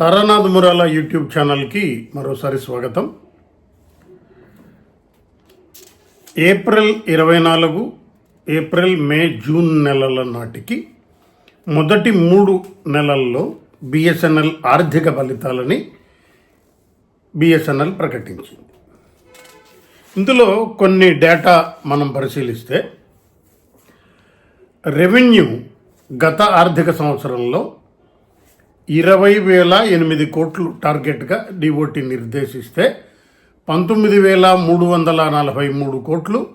Taranath Murala YouTube ఛానల్కి మరోసారి స్వాగతం. ఏప్రిల్ ఇరవై నాలుగు ఏప్రిల్ మే జూన్ నెలల నాటికి మొదటి మూడు నెలల్లో బిఎస్ఎన్ఎల్ ఆర్థిక ఫలితాలని బిఎస్ఎన్ఎల్ ప్రకటించింది. ఇందులో కొన్ని డేటా మనం పరిశీలిస్తే రెవెన్యూ గత ఆర్థిక సంవత్సరంలో ఇరవై వేల ఎనిమిది కోట్లు టార్గెట్గా డిఓటి నిర్దేశిస్తే పంతొమ్మిది వేల మూడు వందల నలభై మూడు కోట్లు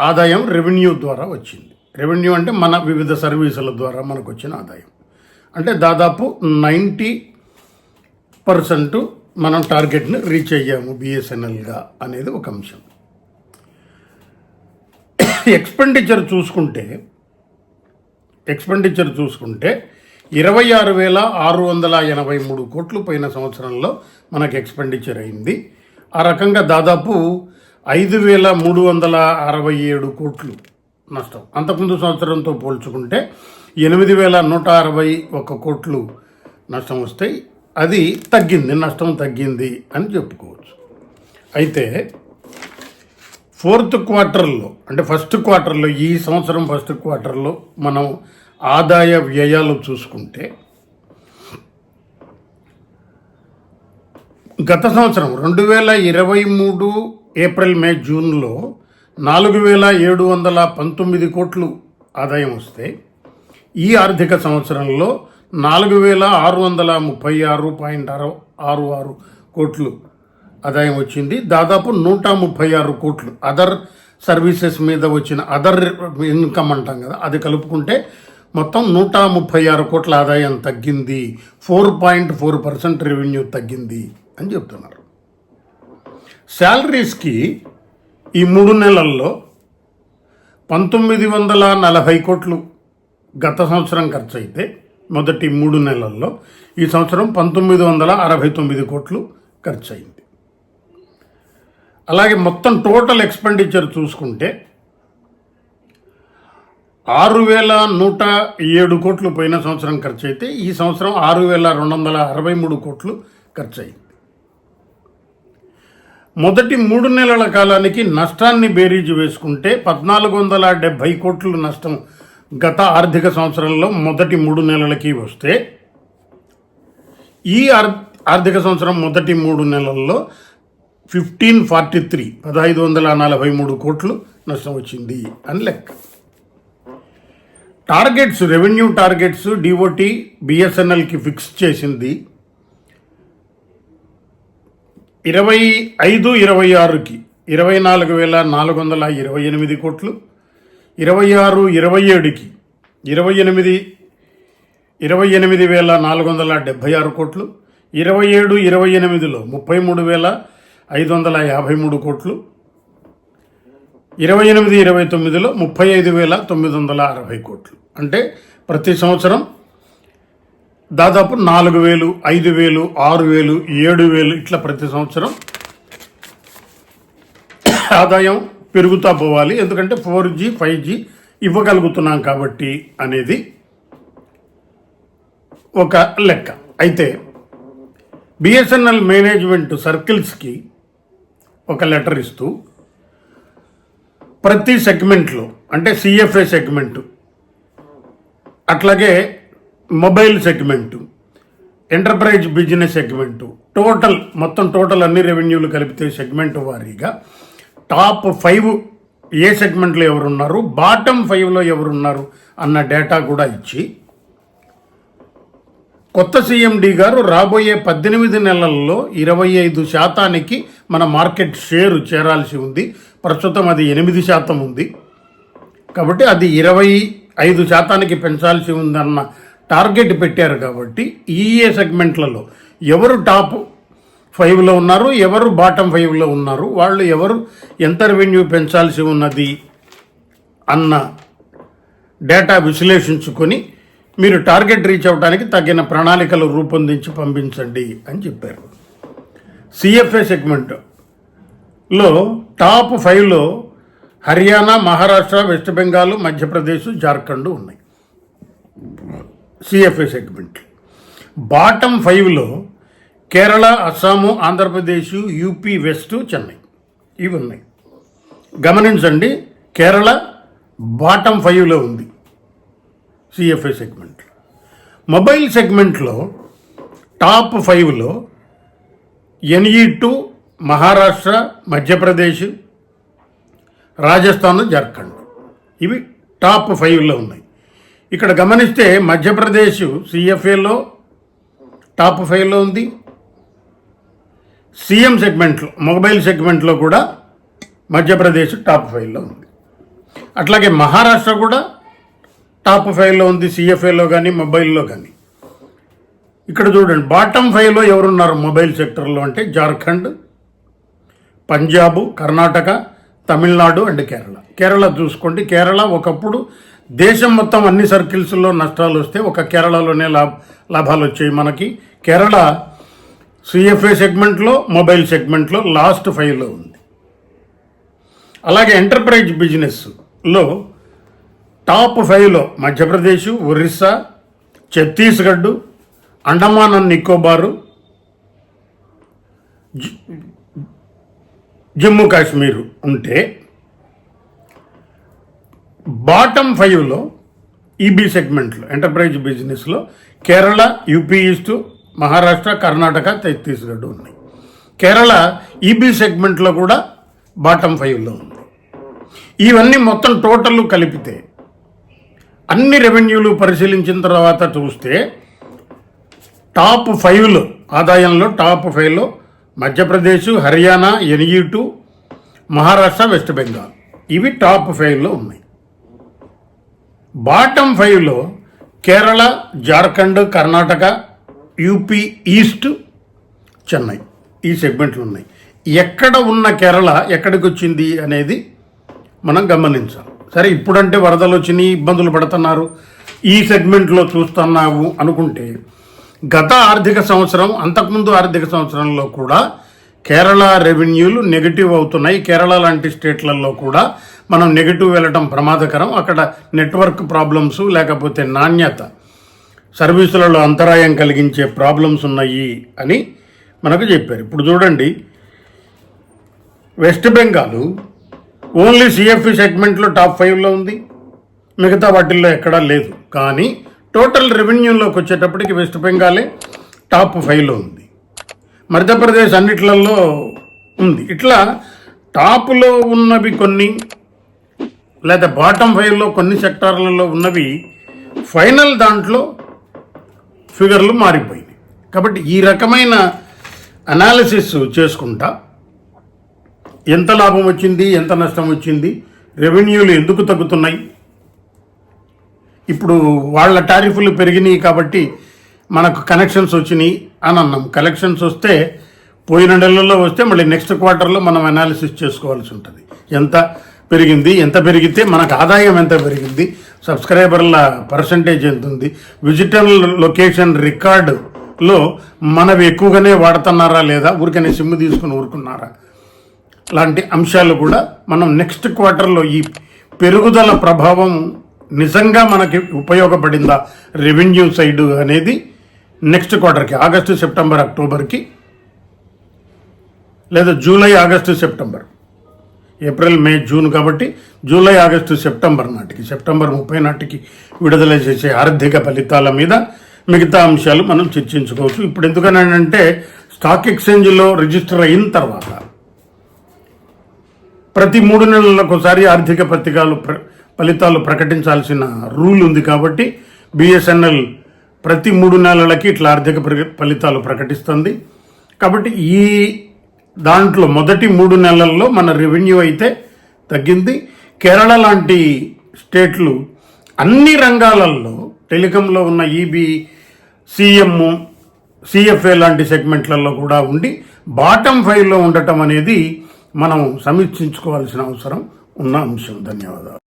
ఆదాయం రెవెన్యూ ద్వారా వచ్చింది. రెవెన్యూ అంటే మన వివిధ సర్వీసుల ద్వారా మనకు వచ్చిన ఆదాయం. అంటే దాదాపు నైంటీ పర్సెంట్ మనం టార్గెట్ని రీచ్ అయ్యాము బిఎస్ఎన్ఎల్గా అనేది ఒక అంశం. ఎక్స్పెండిచర్ చూసుకుంటే ఎక్స్పెండిచర్ చూసుకుంటే ఇరవై ఆరు వేల ఆరు వందల ఎనభై మూడు కోట్లు పోయిన సంవత్సరంలో మనకు ఎక్స్పెండిచర్ అయింది. ఆ రకంగా దాదాపు ఐదు వేల మూడు వందల అరవై ఏడు కోట్లు నష్టం. అంతకుముందు సంవత్సరంతో పోల్చుకుంటే ఎనిమిది వేల నూట అరవై ఒక్క కోట్లు నష్టం వస్తాయి. అది తగ్గింది నష్టం తగ్గింది అని చెప్పుకోవచ్చు. అయితే ఫోర్త్ క్వార్టర్లో అంటే ఫస్ట్ క్వార్టర్లో ఈ సంవత్సరం ఫస్ట్ క్వార్టర్లో మనం ఆదాయ వ్యయాలు చూసుకుంటే గత సంవత్సరం రెండు వేల ఇరవై మూడు ఏప్రిల్ మే జూన్లో నాలుగు వేల ఏడు వందల పంతొమ్మిది కోట్లు ఆదాయం వస్తే ఈ ఆర్థిక సంవత్సరంలో నాలుగు వేల ఆరు వందల ముప్పై ఆరు పాయింట్ ఆరు ఆరు ఆరు కోట్లు ఆదాయం వచ్చింది. దాదాపు నూట ముప్పై ఆరు కోట్లు. అదర్ సర్వీసెస్ మీద వచ్చిన అదర్ ఇన్కమ్ అంటాం కదా అది కలుపుకుంటే మొత్తం నూట ముప్పై ఆరు కోట్ల ఆదాయం తగ్గింది. Four point four percent revenue తగ్గింది అని చెప్తున్నారు. శాలరీస్కి ఈ మూడు నెలల్లో పంతొమ్మిది వందల నలభై కోట్లు గత సంవత్సరం ఖర్చు అయితే మొదటి మూడు నెలల్లో ఈ సంవత్సరం పంతొమ్మిది వందల అరవై తొమ్మిది కోట్లు ఖర్చు అయింది అలాగే మొత్తం టోటల్ ఎక్స్పెండిచర్ చూసుకుంటే ఆరు వేల నూట ఏడు కోట్లు పోయిన సంవత్సరం ఖర్చు అయితే ఈ సంవత్సరం ఆరు వేల రెండు వందల అరవై మూడు కోట్లు ఖర్చు అయింది మొదటి మూడు నెలల కాలానికి నష్టాన్ని బేరీజు వేసుకుంటే పద్నాలుగు వందల డెబ్భై కోట్లు నష్టం గత ఆర్థిక సంవత్సరంలో మొదటి మూడు నెలలకి వస్తే ఈ ఆర్ ఆర్థిక సంవత్సరం మొదటి మూడు నెలల్లో ఫిఫ్టీన్ ఫార్టీ త్రీ పదహైదు వందల నలభై మూడు కోట్లు నష్టం వచ్చింది అని లెక్క. టార్గెట్స్ రెవెన్యూ టార్గెట్స్ డిఓటి బిఎస్ఎన్ఎల్కి ఫిక్స్ చేసింది. ఇరవై ఐదు ఇరవై ఆరుకి ఇరవై నాలుగు వేల నాలుగు వందల ఇరవై ఎనిమిది కోట్లు. ఇరవై ఆరు ఇరవై ఏడుకి ఇరవై ఎనిమిది ఇరవై ఎనిమిది వేల నాలుగు వందల డెబ్భై ఆరు కోట్లు. ఇరవై ఏడు ఇరవై ఎనిమిదిలో ముప్పై మూడు వేల ఐదు వందల యాభై మూడు కోట్లు. ఇరవై ఎనిమిది ఇరవై తొమ్మిదిలో ముప్పై ఐదు వేల తొమ్మిది వందల అరవై కోట్లు. అంటే ప్రతి సంవత్సరం దాదాపు నాలుగు వేలు ఐదు వేలు ఆరు వేలు ఏడు వేలు ఇట్లా ప్రతి సంవత్సరం ఆదాయం పెరుగుతూ పోవాలి. ఎందుకంటే ఫోర్ జీ ఫైవ్ జీ ఇవ్వగలుగుతున్నాం కాబట్టి అనేది ఒక లెక్క. అయితే బిఎస్ఎన్ఎల్ మేనేజ్మెంట్ సర్కిల్స్కి ఒక లెటర్ ఇస్తూ ప్రతి సెగ్మెంట్లో అంటే సిఎఫ్ఏ సెగ్మెంటు అట్లాగే mobile segment enterprise business segment total మొత్తం టోటల్ అన్ని రెవెన్యూలు కలిపితే సెగ్మెంట్ వారీగా టాప్ ఫైవ్ ఏ సెగ్మెంట్లో ఎవరున్నారు బాటమ్ ఫైవ్లో ఎవరున్నారు అన్న డేటా కూడా ఇచ్చి కొత్త సీఎండి గారు రాబోయే పద్దెనిమిది నెలల్లో ఇరవై ఐదు శాతానికి మన మార్కెట్ షేరు చేరాల్సి ఉంది. ప్రస్తుతం అది ఎనిమిది శాతం ఉంది. కాబట్టి అది ఇరవై ఐదు శాతానికి పెంచాల్సి ఉందన్న టార్గెట్ పెట్టారు కాబట్టి ఈఏ సెగ్మెంట్లలో ఎవరు టాప్ ఫైవ్లో ఉన్నారు ఎవరు బాటమ్ ఫైవ్లో ఉన్నారు వాళ్ళు ఎవరు ఎంత రెవెన్యూ పెంచాల్సి ఉన్నది అన్న డేటా విశ్లేషించుకొని మీరు టార్గెట్ రీచ్ అవడానికి తగిన ప్రణాళికలు రూపొందించి పంపించండి అని చెప్పారు. సిఎఫ్ఏ సెగ్మెంట్లో టాప్ ఫైవ్లో హర్యానా మహారాష్ట్ర వెస్ట్ బెంగాల్ మధ్యప్రదేశ్ జార్ఖండ్ ఉన్నాయి. CFA segment. బాటమ్ ఫైవ్లో కేరళ అస్సాము ఆంధ్రప్రదేశ్ యూపీ వెస్ట్ చెన్నై ఇవి ఉన్నాయి. గమనించండి కేరళ బాటమ్ ఫైవ్లో ఉంది. CFA segment. మొబైల్ సెగ్మెంట్లో టాప్ ఫైవ్లో ఎన్ఈ టూ మహారాష్ట్ర మధ్యప్రదేశ్ రాజస్థాన్ జార్ఖండ్. ఇవి టాప్ ఫైవ్లో ఉన్నాయి. ఇక్కడ గమనిస్తే మధ్యప్రదేశ్ సిఎఫ్ఏలో టాప్ ఫైవ్లో ఉంది. సీఎం సెగ్మెంట్లో మొబైల్ సెగ్మెంట్లో కూడా మధ్యప్రదేశ్ టాప్ ఫైవ్లో ఉంది. అట్లాగే మహారాష్ట్ర కూడా టాప్ ఫైవ్లో ఉంది సిఎఫ్ఏలో కానీ మొబైల్లో కానీ ఇక్కడ చూడండి బాటమ్ ఫైవ్లో ఎవరున్నారు మొబైల్ సెక్టర్లో అంటే జార్ఖండ్ పంజాబ్ కర్ణాటక తమిళనాడు అండ్ కేరళ. కేరళ చూసుకోండి కేరళ ఒకప్పుడు దేశం మొత్తం అన్ని సర్కిల్స్లో నష్టాలు వస్తే ఒక కేరళలోనే లాభ లాభాలు వచ్చాయి మనకి. కేరళ సిఎఫ్ఏ సెగ్మెంట్లో మొబైల్ సెగ్మెంట్లో లాస్ట్ ఫైవ్లో ఉంది. అలాగే ఎంటర్ప్రైజ్ బిజినెస్లో టాప్ ఫైవ్లో మధ్యప్రదేశ్ ఒరిస్సా ఛత్తీస్గఢ్ అండమాన్ అండ్ నికోబారు జమ్మూ కాశ్మీర్ ఉంటే బాటమ్ ఫైవ్లో ఈబీ సెగ్మెంట్లో ఎంటర్ప్రైజ్ బిజినెస్లో కేరళ యూపీ ఈస్ట్ మహారాష్ట్ర కర్ణాటక ఛత్తీస్గఢ్ ఉన్నాయి. కేరళ ఈబీ సెగ్మెంట్లో కూడా బాటమ్ ఫైవ్లో ఉంది. ఇవన్నీ మొత్తం టోటల్ కలిపితే అన్ని రెవెన్యూలు పరిశీలించిన తర్వాత చూస్తే టాప్ ఫైవ్లో ఆదాయంలో టాప్ ఫైవ్లో మధ్యప్రదేశ్ హర్యానా ఎనియూ టూ మహారాష్ట్ర వెస్ట్ బెంగాల్. ఇవి టాప్ ఫైవ్లో ఉన్నాయి. బాటమ్ ఫైవ్లో కేరళ జార్ఖండ్ కర్ణాటక యూపీ ఈస్ట్ చెన్నై ఈ సెగ్మెంట్లు ఉన్నాయి. ఎక్కడ ఉన్న కేరళ ఎక్కడికి వచ్చింది అనేది మనం గమనించాలి. సరే ఇప్పుడంటే వరదలు వచ్చినాయి ఇబ్బందులు పడుతున్నారు. ఈ సెగ్మెంట్లో చూస్తున్నావు అనుకుంటే గత ఆర్థిక సంవత్సరం అంతకుముందు ఆర్థిక సంవత్సరంలో కూడా కేరళ రెవెన్యూలు నెగిటివ్ అవుతున్నాయి. కేరళ లాంటి స్టేట్లలో కూడా మనం నెగిటివ్ వెళ్ళటం ప్రమాదకరం. అక్కడ నెట్వర్క్ ప్రాబ్లమ్స్ లేకపోతే నాణ్యత సర్వీసులలో అంతరాయం కలిగించే ప్రాబ్లమ్స్ ఉన్నాయి అని మనకు చెప్పారు. ఇప్పుడు చూడండి వెస్ట్ బెంగాల్ ఓన్లీ సిఎఫ్ఈ సెగ్మెంట్లో టాప్ ఫైవ్లో ఉంది. మిగతా వాటిల్లో ఎక్కడా లేదు. కానీ టోటల్ రెవెన్యూలోకి వచ్చేటప్పటికి వెస్ట్ బెంగాలే టాప్ ఫైవ్లో ఉంది. మధ్యప్రదేశ్ అన్నిట్లలో ఉంది. ఇట్లా టాప్లో ఉన్నవి కొన్ని లేదా బాటమ్ ఫైవ్లో కొన్ని సెక్టార్లలో ఉన్నవి ఫైనల్ దాంట్లో ఫిగర్లు మారిపోయినాయి. కాబట్టి ఈ రకమైన అనాలిసిస్ చేసుకుంటా ఎంత లాభం వచ్చింది ఎంత నష్టం వచ్చింది రెవెన్యూలు ఎందుకు తగ్గుతున్నాయి? ఇప్పుడు వాళ్ళ టారిఫ్లు పెరిగినాయి కాబట్టి మనకు కనెక్షన్స్ వచ్చినాయి అని అన్నాం. కలెక్షన్స్ వస్తే పోయిన నెలల్లో వస్తే మళ్ళీ నెక్స్ట్ క్వార్టర్లో మనం అనాలిసిస్ చేసుకోవాల్సి ఉంటుంది. ఎంత పెరిగింది ఎంత పెరిగితే మనకు ఆదాయం ఎంత పెరిగింది సబ్స్క్రైబర్ల పర్సంటేజ్ ఎంత ఉంది విజిటల్ లొకేషన్ రికార్డులో మనవి ఎక్కువగానే వాడుతున్నారా లేదా ఊరికనే సిమ్ తీసుకుని ఊరుకున్నారా? లాంటి అంశాలు కూడా మనం నెక్స్ట్ క్వార్టర్లో ఈ పెరుగుదల ప్రభావం నిజంగా మనకి ఉపయోగపడిందా రెవెన్యూ సైడ్ అనేది నెక్స్ట్ క్వార్టర్కి ఆగస్టు సెప్టెంబర్ అక్టోబర్కి లేదా July August September. April May June కాబట్టి జూలై ఆగస్టు సెప్టెంబర్ నాటికి సెప్టెంబర్ ముప్పై నాటికి విడుదల చేసే ఆర్థిక ఫలితాల మీద మిగతా అంశాలు మనం చర్చించుకోవచ్చు. ఇప్పుడు ఎందుకనంటే స్టాక్ ఎక్స్చేంజ్లో రిజిస్టర్ అయిన తర్వాత ప్రతి మూడు నెలలకు ఒకసారి ఆర్థిక పత్రికలు ప్ర- ఫలితాలు ప్రకటించాల్సిన రూల్ ఉంది కాబట్టి బిఎస్ఎన్ఎల్ ప్రతి మూడు నెలలకి ఇట్లా ఆర్థిక ఫలితాలు ప్రకటిస్తుంది. కాబట్టి ఈ దాంట్లో మొదటి మూడు నెలల్లో మన రెవెన్యూ అయితే తగ్గింది. కేరళ లాంటి స్టేట్లు అన్ని రంగాలలో టెలికాంలో ఉన్న ఈబీ సిఎం సిఎఫ్ఏ లాంటి సెగ్మెంట్లలో కూడా ఉండి బాటమ్ ఫైవ్లో ఉండటం అనేది మనం సమీక్షించుకోవాల్సిన అవసరం ఉన్న అంశం. ధన్యవాదాలు.